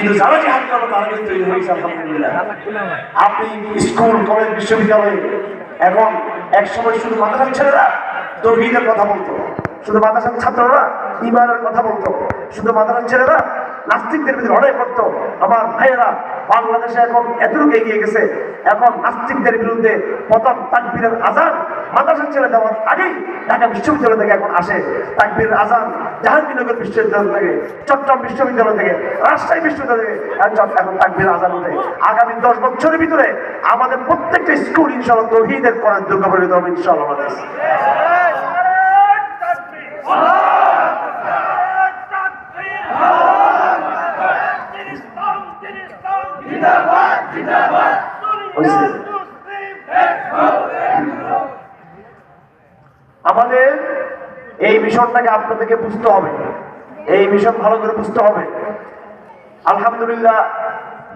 কিন্তু যারা জাহান করবে তারা কিন্তু তৈরি হয়েছে আলহামদুলিল্লাহ। আপনি স্কুল, কলেজ, বিশ্ববিদ্যালয়ে এবং এক সময় শুধু মাদ্রাসার ছেলেরা তৌহিদের কথা বলতো, শুধু মাদ্রাসার ছাত্ররা ইমানের কথা বলতো, শুধু মাদ্রাসার ছেলেরা নাস্তিকদের ভিতরে লড়াই করতো। আমার ভাইয়েরা, বাংলাদেশে এখন এতটুকু এগিয়ে গেছে এখন নাস্তিকদের বিরুদ্ধে প্রথম তাকবীরের আজান মাদ্রাসার ছেলে দেওয়ার আগেই ঢাকা বিশ্ববিদ্যালয় থেকে এখন আসে, তাকবীরের আজান জাহাঙ্গীরনগর বিশ্ববিদ্যালয় থেকে, চট্টগ্রাম বিশ্ববিদ্যালয় থেকে, রাজশাহী বিশ্ববিদ্যালয় থেকে এখন তাকবীর আজান উঠে আগামী দশ বছরের ভিতরে আমাদের প্রত্যেকটা স্কুল ইনশাল্লাহ তহিদের করার যোগ্য পরিণত হবে ইনশাল্লাহ আমাদের হয়েছে। আমাদের এই মিশনটাকে আপনাদেরকে বুঝতে হবে। এই মিশন ভালো করে বুঝতে হবে। আলহামদুলিল্লাহ,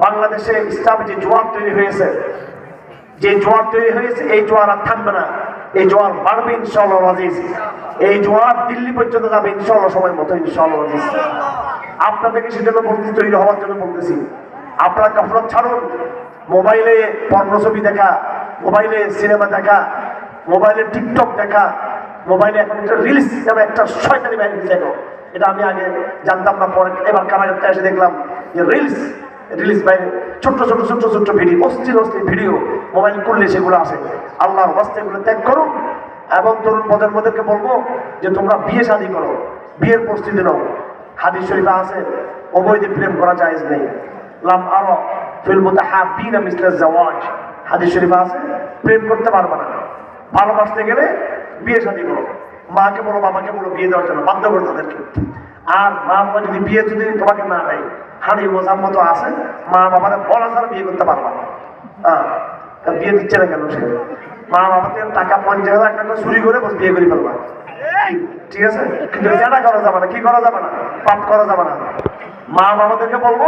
বাংলাদেশে ইসলাম যে জোয়ার তৈরি হয়েছে, যে জোয়ার তৈরি হয়েছে, এই জোয়ার আর থাকবে না। এই জোয়ার বাড়বে ইনশাল্লাহ এই জোয়ার দিল্লি পর্যন্ত যাবে ইনশাল্লাহ সময় মতো ইনশাল্লাহ আপনাদেরকে সেজন্য বলতেছি, তৈরি হওয়ার জন্য বলতেছি। আপনারা কাফরত ছাড়ুন। মোবাইলে পর্ণ ছবি দেখা, মোবাইলে সিনেমা দেখা, মোবাইলে টিকটক দেখা, মোবাইলে এখন একটা রিলস নামে একটা শয়তানি বাইরে দেখো এটা আমি আগে জানতাম না, পরে এবার কারাগারটা এসে দেখলাম যে রিলস রিলিজ বাইরে ছোট্ট ছোট্ট ছোট্ট ছোট্ট ভিডিও অস্থির অস্থির ভিডিও মোবাইল করলে সেগুলো আসে। আল্লাহর বাস্তে এগুলো ত্যাগ করো এবং তরুণ প্রজন্মদেরকে বলব যে তোমরা বিয়ে শাদী করো, বিয়ের প্রস্তুতি নাও। হাদিস শরীফে আছে, অবৈধ প্রেম করা যায় নেই। লাম আরও ফিল মুতাহাব্বিনা মিসলা জাওয়াজ হাদিস শরীফে আছে, প্রেম করতে পারবে না। ভালোবাসতে গেলে বিয়ে শাদী করো। মাকে বলো, বাবাকে বলো, বিয়ে দেওয়ার জন্য বাধ্য করো তাদেরকে। আর মা বাবা যদি বিয়ে যদি তোমাকে না দেয় হাড়ি মোজাম মতো আছে, মা বাবারা বলা ছাড়া বিয়ে করতে পারবা না। হ্যাঁ বিয়ে দিচ্ছে না কেন সে? মা বাবাকে টাকা পঞ্চাশ হাজার টাকা চুরি করে বস বিয়ে করে ফেলবা। ঠিক আছে? কিন্তু করা যাবে না, কি করা যাবে না? পাপ করা যাবে না। মা বাবাদেরকে বলব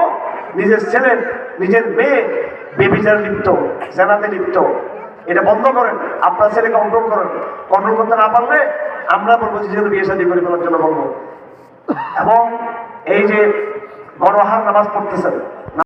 নিজের ছেলে, নিজের মেয়ে বেবিচারে লিপ্ত, জানাতে লিপ্ত। এটা বন্ধ করেন, আপনার ছেলে কন্ট্রোল করেন। কন্ট্রোল করতে না পারলে আমরা বলব যে যেহেতু বিয়ে শাদী করে ফেলার জন্য বলব। এবং এই যে গণহার নামাজ পড়তেছেন